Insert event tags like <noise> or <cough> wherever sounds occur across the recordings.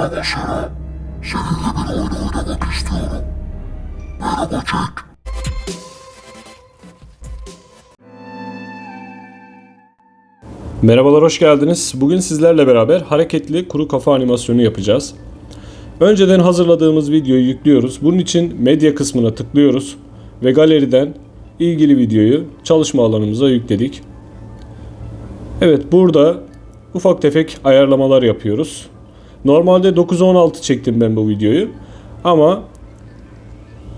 Sera. Seninle bir oyun oynamak istiyorum. Merhaba Jack. Merhabalar, hoş geldiniz. Bugün sizlerle beraber hareketli kuru kafa animasyonu yapacağız. Önceden hazırladığımız videoyu yüklüyoruz. Bunun için medya kısmına tıklıyoruz ve galeriden ilgili videoyu çalışma alanımıza yükledik. Evet, burada ufak tefek ayarlamalar yapıyoruz. Normalde 9-16 çektim ben bu videoyu. Ama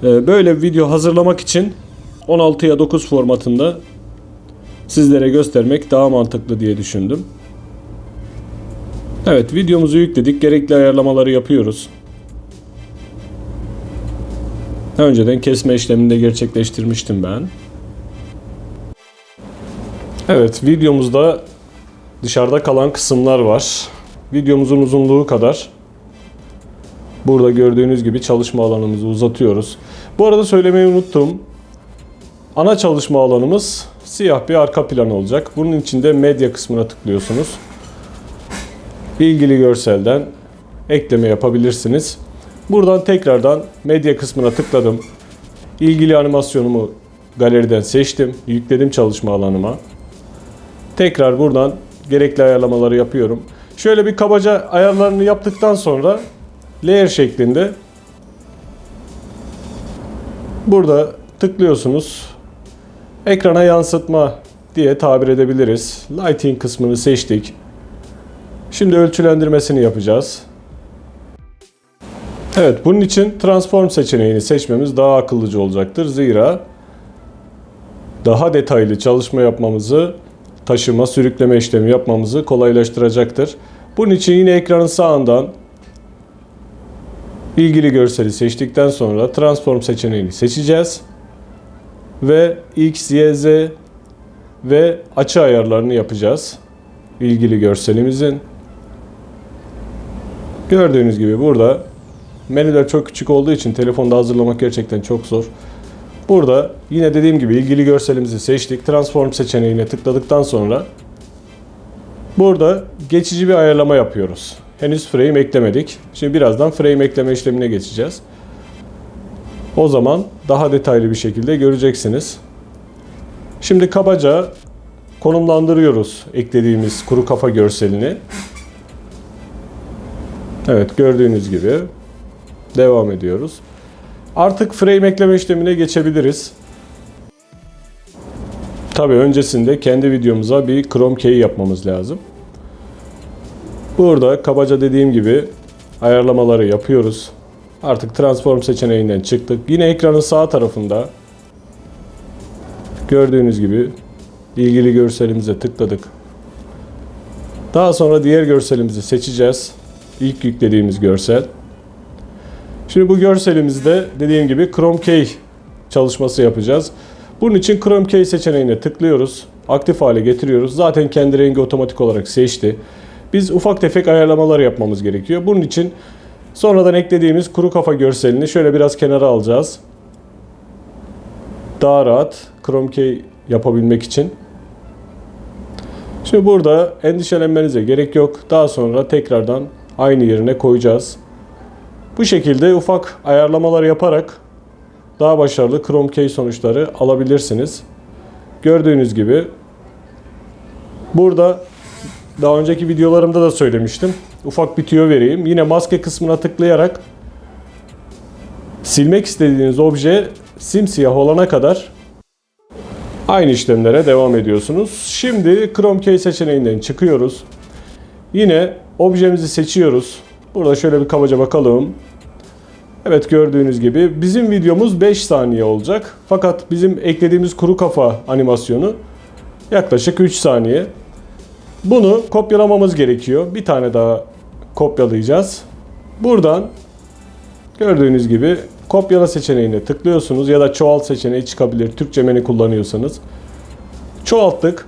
e, böyle bir video hazırlamak için 16'ya 9 formatında sizlere göstermek daha mantıklı diye düşündüm. Evet videomuzu yükledik. Gerekli ayarlamaları yapıyoruz. Önceden kesme işlemini de gerçekleştirmiştim ben. Evet videomuzda dışarıda kalan kısımlar var. Videomuzun uzunluğu kadar burada gördüğünüz gibi çalışma alanımızı uzatıyoruz. Bu arada söylemeyi unuttum. Ana çalışma alanımız siyah bir arka plan olacak. Bunun için de medya kısmına tıklıyorsunuz. İlgili görselden ekleme yapabilirsiniz. Buradan tekrardan medya kısmına tıkladım. İlgili animasyonumu galeriden seçtim. Yükledim çalışma alanıma. Tekrar buradan gerekli ayarlamaları yapıyorum. Şöyle bir kabaca ayarlarını yaptıktan sonra layer şeklinde burada tıklıyorsunuz. Ekrana yansıtma diye tabir edebiliriz. Lighting kısmını seçtik. Şimdi ölçülendirmesini yapacağız. Evet bunun için transform seçeneğini seçmemiz daha akıllıca olacaktır. Zira daha detaylı çalışma yapmamızı, taşıma, sürükleme işlemi yapmamızı kolaylaştıracaktır. Bunun için yine ekranın sağından ilgili görseli seçtikten sonra transform seçeneğini seçeceğiz ve X, Y, Z ve açı ayarlarını yapacağız. ilgili görselimizin. Gördüğünüz gibi burada menüler çok küçük olduğu için telefonda hazırlamak gerçekten çok zor. Burada yine dediğim gibi ilgili görselimizi seçtik. Transform seçeneğine tıkladıktan sonra burada geçici bir ayarlama yapıyoruz. Henüz frame eklemedik. Şimdi birazdan frame ekleme işlemine geçeceğiz. O zaman daha detaylı bir şekilde göreceksiniz. Şimdi kabaca konumlandırıyoruz eklediğimiz kuru kafa görselini. Evet gördüğünüz gibi devam ediyoruz. Artık frame ekleme işlemine geçebiliriz. Tabi öncesinde kendi videomuza bir Chrome key yapmamız lazım. Burada kabaca dediğim gibi ayarlamaları yapıyoruz. Artık transform seçeneğinden çıktık. Yine ekranın sağ tarafında gördüğünüz gibi ilgili görselimize tıkladık. Daha sonra diğer görselimizi seçeceğiz. İlk yüklediğimiz görsel. Şimdi bu görselimizde dediğim gibi Chrome Key çalışması yapacağız. Bunun için Chrome Key seçeneğine tıklıyoruz. Aktif hale getiriyoruz. Zaten kendi rengi otomatik olarak seçti. Biz ufak tefek ayarlamalar yapmamız gerekiyor. Bunun için sonradan eklediğimiz kuru kafa görselini şöyle biraz kenara alacağız. Daha rahat Chrome Key yapabilmek için. Şimdi burada endişelenmenize gerek yok. Daha sonra tekrardan aynı yerine koyacağız. Bu şekilde ufak ayarlamalar yaparak daha başarılı Chrome Key sonuçları alabilirsiniz. Gördüğünüz gibi burada daha önceki videolarımda da söylemiştim. Ufak bir tüyo vereyim. Yine maske kısmına tıklayarak silmek istediğiniz obje simsiyah olana kadar aynı işlemlere devam ediyorsunuz. Şimdi Chrome Key seçeneğinden çıkıyoruz. Yine objemizi seçiyoruz. Burada şöyle bir kabaca bakalım. Evet gördüğünüz gibi bizim videomuz 5 saniye olacak. Fakat bizim eklediğimiz kuru kafa animasyonu yaklaşık 3 saniye. Bunu kopyalamamız gerekiyor. Bir tane daha kopyalayacağız. Buradan gördüğünüz gibi kopyala seçeneğine tıklıyorsunuz ya da çoğalt seçeneği çıkabilir. Türkçe menü kullanıyorsanız. Çoğalttık.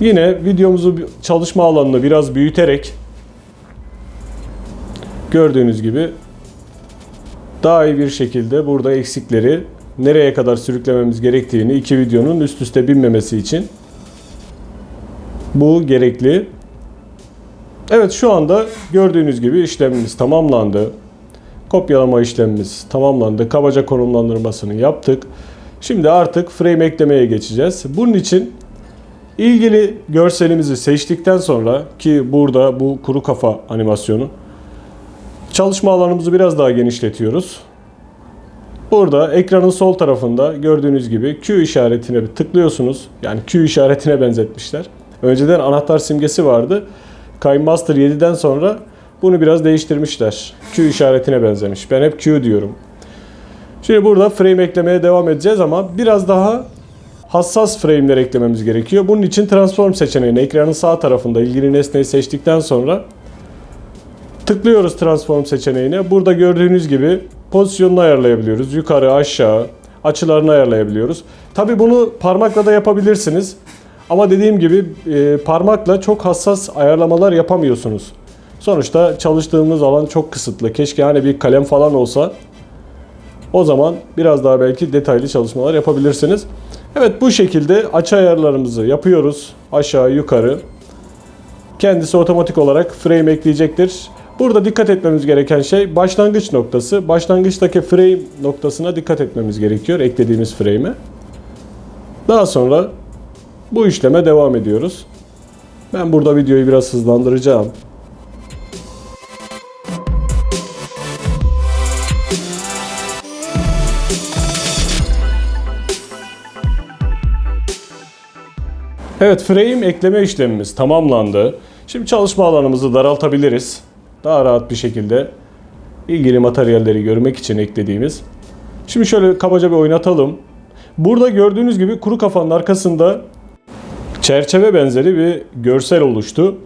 Yine videomuzu çalışma alanını biraz büyüterek gördüğünüz gibi daha iyi bir şekilde burada eksikleri nereye kadar sürüklememiz gerektiğini iki videonun üst üste binmemesi için bu gerekli. Evet şu anda gördüğünüz gibi işlemimiz tamamlandı. Kopyalama işlemimiz tamamlandı. Kabaca konumlandırmasını yaptık. Şimdi artık frame eklemeye geçeceğiz. Bunun için ilgili görselimizi seçtikten sonra ki burada bu kuru kafa animasyonu çalışma alanımızı biraz daha genişletiyoruz. Burada ekranın sol tarafında gördüğünüz gibi Q işaretine bir tıklıyorsunuz. Yani Q işaretine benzetmişler. Önceden anahtar simgesi vardı. KineMaster 7'den sonra bunu biraz değiştirmişler. Q işaretine benzemiş. Ben hep Q diyorum. Şimdi burada frame eklemeye devam edeceğiz ama biraz daha hassas frame'ler eklememiz gerekiyor. Bunun için transform seçeneğine ekranın sağ tarafında ilgili nesneyi seçtikten sonra tıklıyoruz transform seçeneğine. Burada gördüğünüz gibi pozisyonunu ayarlayabiliyoruz. Yukarı, aşağı, açılarını ayarlayabiliyoruz. Tabi bunu parmakla da yapabilirsiniz. Ama dediğim gibi e, parmakla çok hassas ayarlamalar yapamıyorsunuz. Sonuçta çalıştığımız alan çok kısıtlı. Keşke hani bir kalem falan olsa o zaman biraz daha belki detaylı çalışmalar yapabilirsiniz. Evet bu şekilde açı ayarlarımızı yapıyoruz. Aşağı yukarı. Kendisi otomatik olarak frame ekleyecektir. Burada dikkat etmemiz gereken şey başlangıç noktası. Başlangıçtaki frame noktasına dikkat etmemiz gerekiyor eklediğimiz frame'e. Daha sonra bu işleme devam ediyoruz. Ben burada videoyu biraz hızlandıracağım. Evet frame ekleme işlemimiz tamamlandı. Şimdi çalışma alanımızı daraltabiliriz. Daha rahat bir şekilde ilgili materyalleri görmek için eklediğimiz. Şimdi şöyle kabaca bir oynatalım. Burada gördüğünüz gibi kuru kafanın arkasında çerçeve benzeri bir görsel oluştu.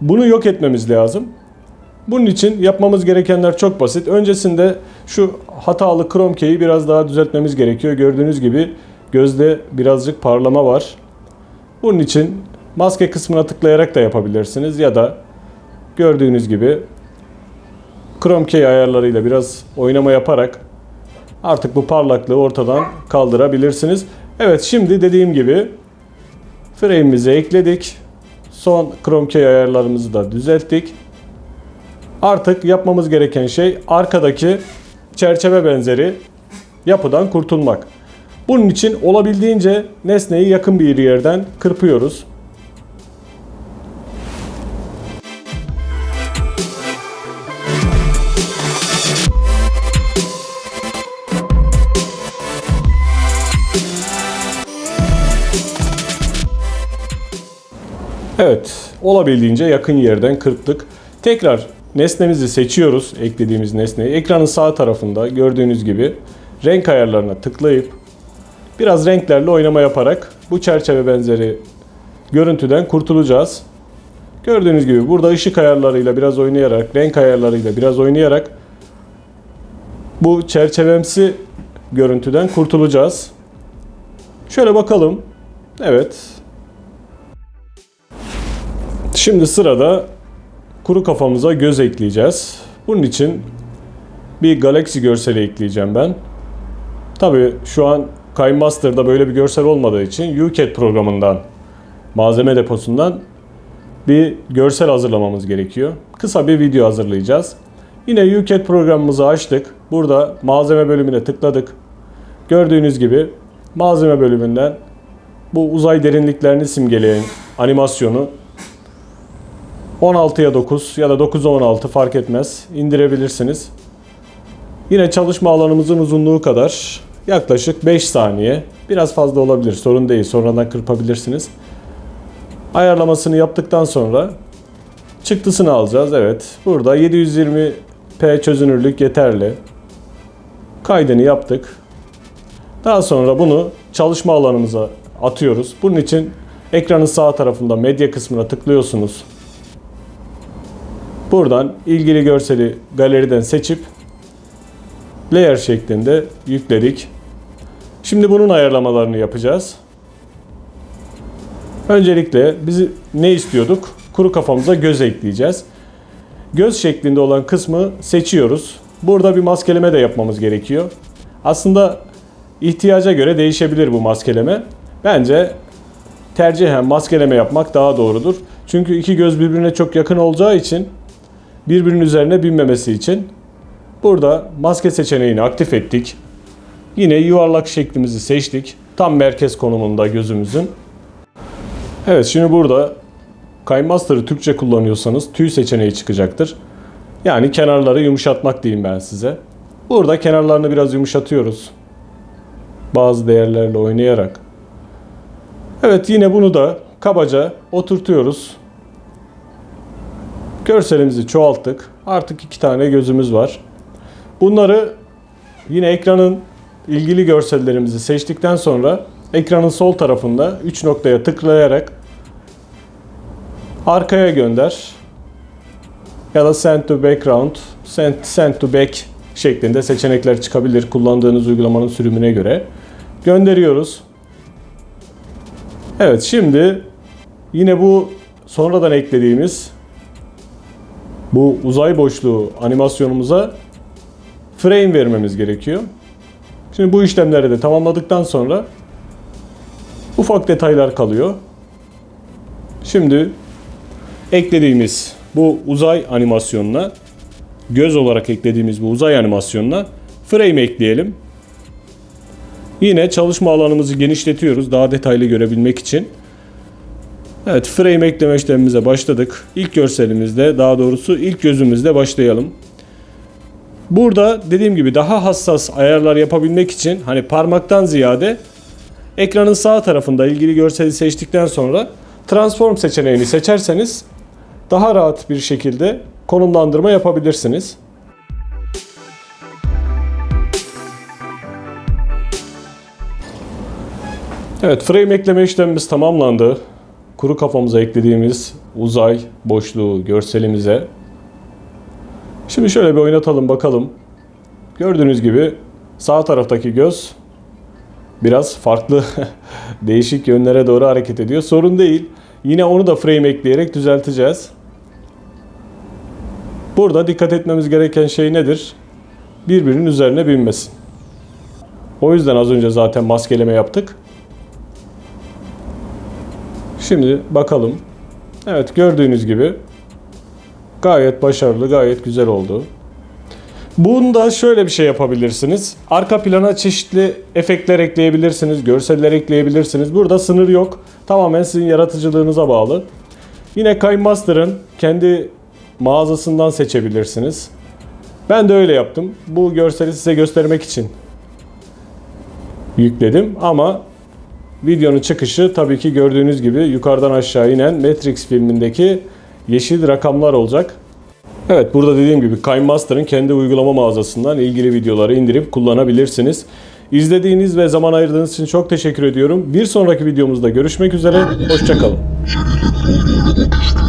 Bunu yok etmemiz lazım. Bunun için yapmamız gerekenler çok basit. Öncesinde şu hatalı chrome key'i biraz daha düzeltmemiz gerekiyor. Gördüğünüz gibi gözde birazcık parlama var. Bunun için maske kısmına tıklayarak da yapabilirsiniz ya da gördüğünüz gibi Chrome key ayarlarıyla biraz oynama yaparak artık bu parlaklığı ortadan kaldırabilirsiniz. Evet şimdi dediğim gibi frame'imizi ekledik. Son Chrome key ayarlarımızı da düzelttik. Artık yapmamız gereken şey arkadaki çerçeve benzeri yapıdan kurtulmak. Bunun için olabildiğince nesneyi yakın bir yerden kırpıyoruz. Evet, olabildiğince yakın yerden kırptık. Tekrar nesnemizi seçiyoruz, eklediğimiz nesneyi. Ekranın sağ tarafında gördüğünüz gibi renk ayarlarına tıklayıp biraz renklerle oynama yaparak bu çerçeve benzeri görüntüden kurtulacağız. Gördüğünüz gibi burada ışık ayarlarıyla biraz oynayarak, renk ayarlarıyla biraz oynayarak bu çerçevemsi görüntüden kurtulacağız. Şöyle bakalım. Evet. Şimdi sırada kuru kafamıza göz ekleyeceğiz. Bunun için bir Galaxy görseli ekleyeceğim ben. Tabi şu an KineMaster'da böyle bir görsel olmadığı için UCAD programından, malzeme deposundan bir görsel hazırlamamız gerekiyor. Kısa bir video hazırlayacağız. Yine UCAD programımızı açtık. Burada malzeme bölümüne tıkladık. Gördüğünüz gibi malzeme bölümünden bu uzay derinliklerini simgeleyen animasyonu 16'ya 9 ya da 9'a 16 fark etmez indirebilirsiniz. Yine çalışma alanımızın uzunluğu kadar yaklaşık 5 saniye. Biraz fazla olabilir sorun değil sonradan kırpabilirsiniz. Ayarlamasını yaptıktan sonra çıktısını alacağız. Evet burada 720p çözünürlük yeterli. Kaydını yaptık. Daha sonra bunu çalışma alanımıza atıyoruz. Bunun için ekranın sağ tarafında medya kısmına tıklıyorsunuz. Buradan ilgili görseli galeriden seçip layer şeklinde yükledik. Şimdi bunun ayarlamalarını yapacağız. Öncelikle biz ne istiyorduk? Kuru kafamıza göz ekleyeceğiz. Göz şeklinde olan kısmı seçiyoruz. Burada bir maskeleme de yapmamız gerekiyor. Aslında ihtiyaca göre değişebilir bu maskeleme. Bence tercihen maskeleme yapmak daha doğrudur. Çünkü iki göz birbirine çok yakın olacağı için birbirinin üzerine binmemesi için burada maske seçeneğini aktif ettik. Yine yuvarlak şeklimizi seçtik. Tam merkez konumunda gözümüzün. Evet şimdi burada KineMaster'ı Türkçe kullanıyorsanız tüy seçeneği çıkacaktır. Yani kenarları yumuşatmak diyeyim ben size. Burada kenarlarını biraz yumuşatıyoruz. Bazı değerlerle oynayarak. Evet yine bunu da kabaca oturtuyoruz. Görselimizi çoğalttık. Artık iki tane gözümüz var. Bunları yine ekranın ilgili görsellerimizi seçtikten sonra ekranın sol tarafında 3 noktaya tıklayarak arkaya gönder ya da send to background, send, send to back şeklinde seçenekler çıkabilir kullandığınız uygulamanın sürümüne göre. Gönderiyoruz. Evet şimdi yine bu sonradan eklediğimiz bu uzay boşluğu animasyonumuza frame vermemiz gerekiyor. Şimdi bu işlemleri de tamamladıktan sonra ufak detaylar kalıyor. Şimdi eklediğimiz bu uzay animasyonuna göz olarak eklediğimiz bu uzay animasyonuna frame ekleyelim. Yine çalışma alanımızı genişletiyoruz daha detaylı görebilmek için. Evet frame ekleme işlemimize başladık. İlk görselimizde daha doğrusu ilk gözümüzde başlayalım. Burada dediğim gibi daha hassas ayarlar yapabilmek için hani parmaktan ziyade ekranın sağ tarafında ilgili görseli seçtikten sonra transform seçeneğini seçerseniz daha rahat bir şekilde konumlandırma yapabilirsiniz. Evet, frame ekleme işlemimiz tamamlandı. Kuru kafamıza eklediğimiz uzay boşluğu görselimize. Şimdi şöyle bir oynatalım bakalım. Gördüğünüz gibi sağ taraftaki göz biraz farklı <laughs> değişik yönlere doğru hareket ediyor. Sorun değil. Yine onu da frame ekleyerek düzelteceğiz. Burada dikkat etmemiz gereken şey nedir? Birbirinin üzerine binmesin. O yüzden az önce zaten maskeleme yaptık. Şimdi bakalım. Evet gördüğünüz gibi gayet başarılı, gayet güzel oldu. Bunda şöyle bir şey yapabilirsiniz. Arka plana çeşitli efektler ekleyebilirsiniz, görseller ekleyebilirsiniz. Burada sınır yok. Tamamen sizin yaratıcılığınıza bağlı. Yine KineMaster'ın kendi mağazasından seçebilirsiniz. Ben de öyle yaptım. Bu görseli size göstermek için yükledim ama videonun çıkışı tabii ki gördüğünüz gibi yukarıdan aşağı inen Matrix filmindeki yeşil rakamlar olacak. Evet burada dediğim gibi KineMaster'ın kendi uygulama mağazasından ilgili videoları indirip kullanabilirsiniz. İzlediğiniz ve zaman ayırdığınız için çok teşekkür ediyorum. Bir sonraki videomuzda görüşmek üzere. Hoşçakalın. <laughs>